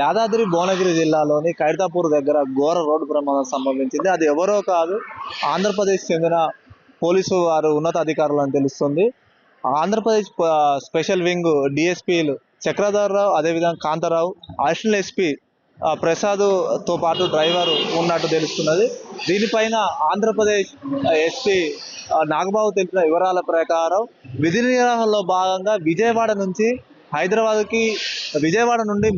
యాదాద్రి భువనగిరి జిల్లాలోని ఖైరతాపూర్ దగ్గర ఘోర రోడ్డు ప్రమాదం సంభవించింది. అది ఎవరో కాదు ఆంధ్రప్రదేశ్ చెందిన పోలీసు వారు ఉన్నతాధికారులు అని తెలుస్తుంది. ఆంధ్రప్రదేశ్ స్పెషల్ వింగ్ డిఎస్పీలు చక్రధర్రావు అదేవిధంగా కాంతారావు అడిషనల్ ఎస్పీ ప్రసాద్తో పాటు డ్రైవర్ ఉన్నట్టు తెలుస్తున్నది. దీనిపైన ఆంధ్రప్రదేశ్ ఎస్పీ నాగబాబు తెలిపిన వివరాల ప్రకారం విధి నిర్వహణలో భాగంగా విజయవాడ నుంచి హైదరాబాద్కి విజయవాడ నుండి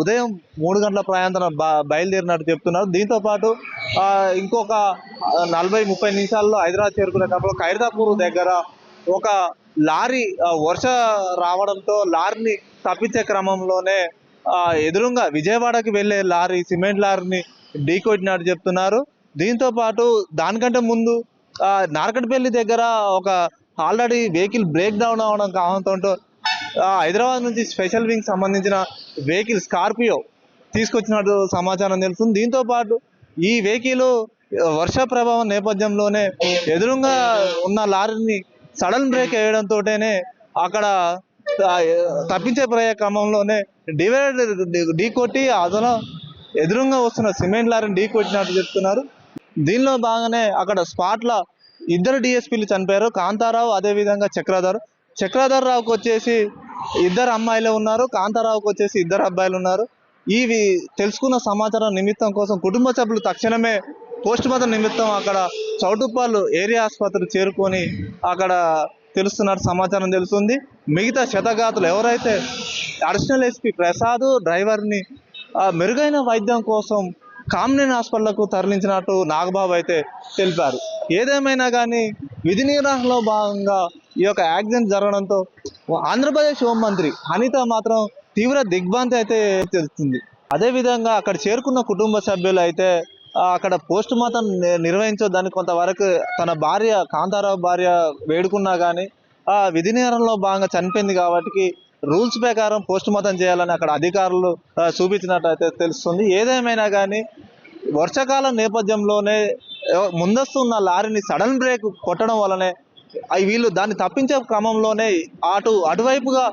ఉదయం మూడు గంటల ప్రయాణం బయలుదేరినట్టు చెప్తున్నారు. దీంతో పాటు ఇంకొక నలభై ముప్పై నిమిషాల్లో హైదరాబాద్ చేరుకునేటప్పుడు ఖైరతాపూర్ దగ్గర ఒక లారీ వర్ష రావడంతో లారీని తప్పించే క్రమంలోనే ఎదురుగా విజయవాడకి వెళ్ళే లారీ సిమెంట్ లారీని ఢీకొట్టినట్టు చెప్తున్నారు. దీంతో పాటు దానికంటే ముందు ఆ, నార్కట్పల్లి దగ్గర ఒక ఆల్రెడీ వెహికల్ బ్రేక్ డౌన్ అవడం కావడంతో హైదరాబాద్ నుంచి స్పెషల్ వింగ్ సంబంధించిన వెహికల్ స్కార్పియో తీసుకొచ్చినట్టు సమాచారం తెలుస్తుంది. దీంతో పాటు ఈ వెహికల్ వర్ష ప్రభావం నేపథ్యంలోనే ఎదురుగా ఉన్న లారీని సడన్ బ్రేక్ వేయడంతోనే అక్కడ తప్పించే ప్రయ క్రమంలోనే డివైడర్ ఢీ కొట్టి అదన ఎదురుగా వస్తున్న సిమెంట్ లారీని ఢీ కొట్టినట్టు చెప్తున్నారు. దీనిలో బాగానే అక్కడ స్పాట్ల ఇద్దరు డిఎస్పీలు చనిపోయారు. కాంతారావు అదేవిధంగా చక్రధర్. చక్రధర్ రావుకి వచ్చేసి ఇద్దరు అమ్మాయిలు ఉన్నారు. కాంతారావుకి వచ్చేసి ఇద్దరు అబ్బాయిలు ఉన్నారు. ఇవి తెలుసుకున్న సమాచారం నిమిత్తం కోసం కుటుంబ సభ్యులు తక్షణమే పోస్ట్ మార్టం నిమిత్తం అక్కడ చౌటుప్పాలు ఏరియా ఆసుపత్రి చేరుకొని అక్కడ తెలుస్తున్నట్టు సమాచారం తెలుస్తుంది. మిగతా శతగాతులు ఎవరైతే అడిషనల్ ఎస్పీ ప్రసాద్ డ్రైవర్ని మెరుగైన వైద్యం కోసం కామినేని హాస్పిటల్కు తరలించినట్టు నాగబాబు అయితే తెలిపారు. ఏదేమైనా కానీ విధి నిర్వహణలో భాగంగా ఈ యొక్క యాక్సిడెంట్ జరగడంతో ఆంధ్రప్రదేశ్ హోంమంత్రి అనిత మాత్రం తీవ్ర దిగ్భ్రాంతి అయితే తెలుస్తుంది అదేవిధంగా అక్కడ చేరుకున్న కుటుంబ సభ్యులు అయితే అక్కడ పోస్ట్ మార్టం నిర్వహించే నిర్వహించొద్దని కొంతవరకు తన భార్య కాంతారావు భార్య వేడుకున్నా కానీ ఆ విధి నేరంలో భాగంగా చనిపోయింది కాబట్టి రూల్స్ ప్రకారం పోస్ట్ మార్టం చేయాలని అక్కడ అధికారులు చూపించినట్టు అయితే తెలుస్తుంది. ఏదేమైనా కానీ వర్షాకాలం నేపథ్యంలోనే ముందస్తు ఉన్న లారీని సడన్ బ్రేక్ కొట్టడం వలనే అవి వీళ్ళు దాన్ని తప్పించే క్రమంలోనే అటు అటువైపుగా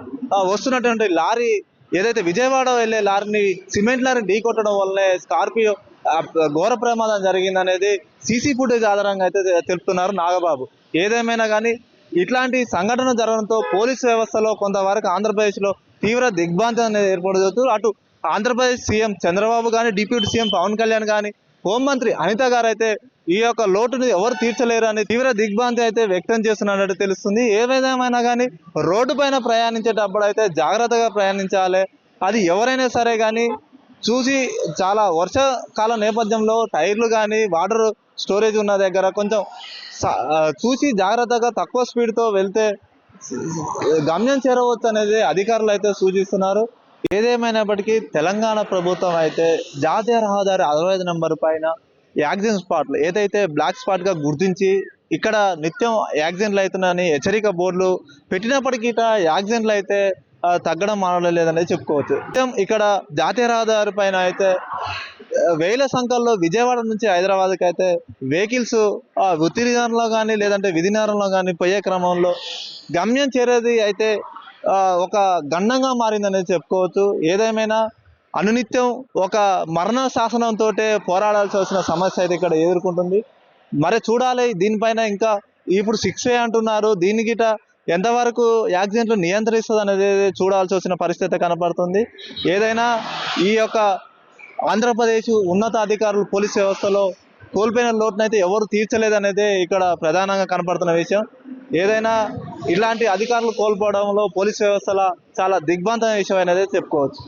వస్తున్నటువంటి లారీ ఏదైతే విజయవాడ వెళ్ళే లారీని సిమెంట్ లారీని ఢీ కొట్టడం వల్లనే స్కార్పియో ఘోర ప్రమాదం జరిగిందనేది సీసీ ఫుటేజ్ ఆధారంగా అయితే తెలుపుతున్నారు నాగబాబు. ఏదేమైనా కానీ ఇట్లాంటి సంఘటన జరగడంతో పోలీస్ వ్యవస్థలో కొంతవరకు ఆంధ్రప్రదేశ్లో తీవ్ర దిగ్భ్రాంతి అనేది ఏర్పడుతూ అటు ఆంధ్రప్రదేశ్ సీఎం చంద్రబాబు కానీ డిప్యూటీ సీఎం పవన్ కళ్యాణ్ కానీ హోంమంత్రి అనిత గారు అయితే ఈ యొక్క లోటును ఎవరు తీర్చలేరు అని తీవ్ర దిగ్భ్రాంతి అయితే వ్యక్తం చేస్తున్నట్టు తెలుస్తుంది. ఏదేమైనా కానీ రోడ్డు పైన ప్రయాణించేటప్పుడు అయితే జాగ్రత్తగా ప్రయాణించాలి. అది ఎవరైనా సరే కానీ చూసి చాలా వర్షాకాల నేపథ్యంలో టైర్లు కానీ వాటర్ స్టోరేజ్ ఉన్న దగ్గర కొంచెం చూసి జాగ్రత్తగా తక్కువ స్పీడ్తో వెళ్తే గమ్యం చేరవచ్చు అనేది అధికారులు అయితే సూచిస్తున్నారు. ఏదేమైనప్పటికీ తెలంగాణ ప్రభుత్వం అయితే జాతీయ రహదారి అరవై ఐదు నంబర్ పైన యాక్సిడెంట్ స్పాట్లు ఏదైతే బ్లాక్ స్పాట్గా గుర్తించి ఇక్కడ నిత్యం యాక్సిడెంట్లు అవుతున్నాయని హెచ్చరిక బోర్డులు పెట్టినప్పటికీ యాక్సిడెంట్లు అయితే తగ్గడం మానలేదనేది చెప్పుకోవచ్చు. నిత్యం ఇక్కడ జాతీయ రహదారి పైన అయితే వేల సంఖ్యలో విజయవాడ నుంచి హైదరాబాద్కి అయితే వెహికల్స్ ఉత్తిరిగారంలో కానీ లేదంటే విధినారంలో కానీ పోయే క్రమంలో గమ్యం చేరేది అయితే ఒక గండంగా మారిందనేది చెప్పుకోవచ్చు. ఏదేమైనా అనునిత్యం ఒక మరణ శాసనంతో పోరాడాల్సి వచ్చిన సమస్య అయితే ఇక్కడ ఎదుర్కొంటుంది. మరి చూడాలి దీనిపైన ఇంకా ఇప్పుడు సిక్స్ వే అంటున్నారు. దీని గిట ఎంతవరకు యాక్సిడెంట్లు నియంత్రిస్తుంది అనేది చూడాల్సి వచ్చిన పరిస్థితి కనపడుతుంది. ఏదైనా ఈ యొక్క ఆంధ్రప్రదేశ్ ఉన్నత అధికారులు పోలీస్ వ్యవస్థలో కోల్పోయిన లోటునైతే ఎవరు తీర్చలేదనేదే ఇక్కడ ప్రధానంగా కనపడుతున్న విషయం. ఏదైనా ఇలాంటి అధికారులు కోల్పోవడంలో పోలీస్ వ్యవస్థల చాలా దిగ్భ్రాంతమైన విషయం అనేది చెప్పుకోవచ్చు.